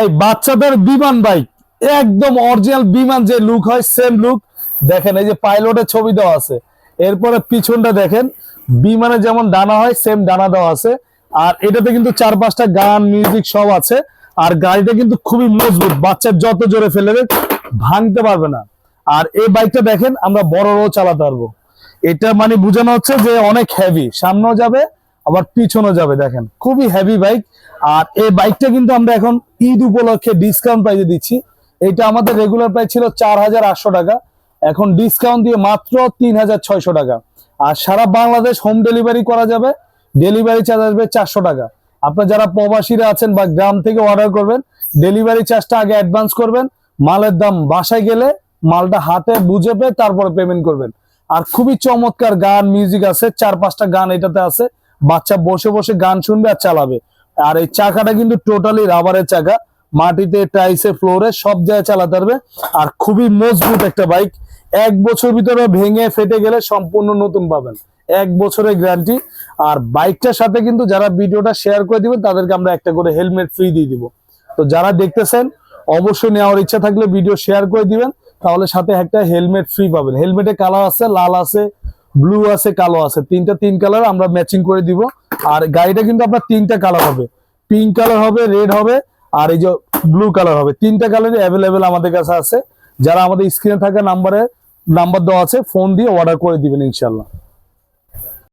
এই বাচ্চাদের বিমান বাইক একদম অরিজিনাল বিমান যে লুক হয় সেম লুক দেখেন, এই যে পাইলটের ছবি দেওয়া আছে। এরপরে পিছনটা দেখেন, বিমানে যেমন ডানা হয় সেম ডানা দেওয়া আছে। আর এটাতে কিন্তু চার পাঁচটা গান মিউজিক সব আছে। আর গাড়িটা কিন্তু খুবই মজবুত, বাচ্চা যত জোরে ফেলবে ভাঙতে পারবে না। আর এই বাইকটা দেখেন, আমরা বড়রাও চালাতে পারব। এটা মানে বোঝানো হচ্ছে যে অনেক হেভি সামনেও যাবে আবার পিছনেও যাবে, দেখেন। খুবই হ্যাভি বাইক আর এই বাইকটা কিন্তু আমরা এখন ঈদ উপলক্ষে ডিসকাউন্ট প্রাইজে দিচ্ছি। এটা আমাদের রেগুলার প্রাইস ছিল চার হাজার আটশো টাকা। এখন ডিসকাউন্ট দিয়ে মাত্র তিন হাজার ছয়শো টাকা। আর সারা বাংলাদেশ হোম ডেলিভারি করা যাবে। ডেলিভারি চার্জ আসবে চারশো টাকা। আপনার যারা প্রবাসীরা আছেন বা গ্রাম থেকে অর্ডার করবেন ডেলিভারি চার্জটা আগে অ্যাডভান্স করবেন। মালের দাম বাসায় গেলে মালটা হাতে বুঝে পেয়ে তারপরে পেমেন্ট করবেন। আর খুবই চমৎকার গান মিউজিক আছে। চার পাঁচটা গান এটাতে আছে। বাচ্চা বসে বসে গান শুনবে আর চালাবে। আর এই চাকাটা কিন্তু টোটালি রাবারের চাকা। মাটিতে টাইসে ফ্লোরে সব জায়গায় চালাতে পারবে। আর খুবই মজবুত একটা বাইক এক বছর ভিতরে ভেঙে ফেটে গেলে সম্পূর্ণ নতুন পাবেন। এক বছরের গ্যারান্টি আর বাইকটার সাথে কিন্তু যারা ভিডিওটা শেয়ার করে দিবেন, তাদেরকে আমরা একটা করে হেলমেট ফ্রি দিয়ে দিব। তো যারা দেখতেছেন, অবশ্যই নেওয়ার ইচ্ছা থাকলে ভিডিও শেয়ার করে দিবেন। তাহলে সাথে একটা হেলমেট ফ্রি পাবেন। হেলমেটে কালার আছে, লাল আছে ব্লু আছে, কালো আছে। তিনটা তিন কালার আমরা ম্যাচিং করে দিব। আর গাড়িটা কিন্তু আপনার তিনটা কালার হবে। পিঙ্ক কালার হবে রেড হবে, আর এই যে ব্লু কালার হবে। তিনটা কালারই অ্যাভেলেবেল আমাদের কাছে আছে। যারা আমাদের স্ক্রিনে থাকা নাম্বারে নাম্বার দেওয়া আছে ফোন দিয়ে অর্ডার করে দিবেন ইনশাল্লাহ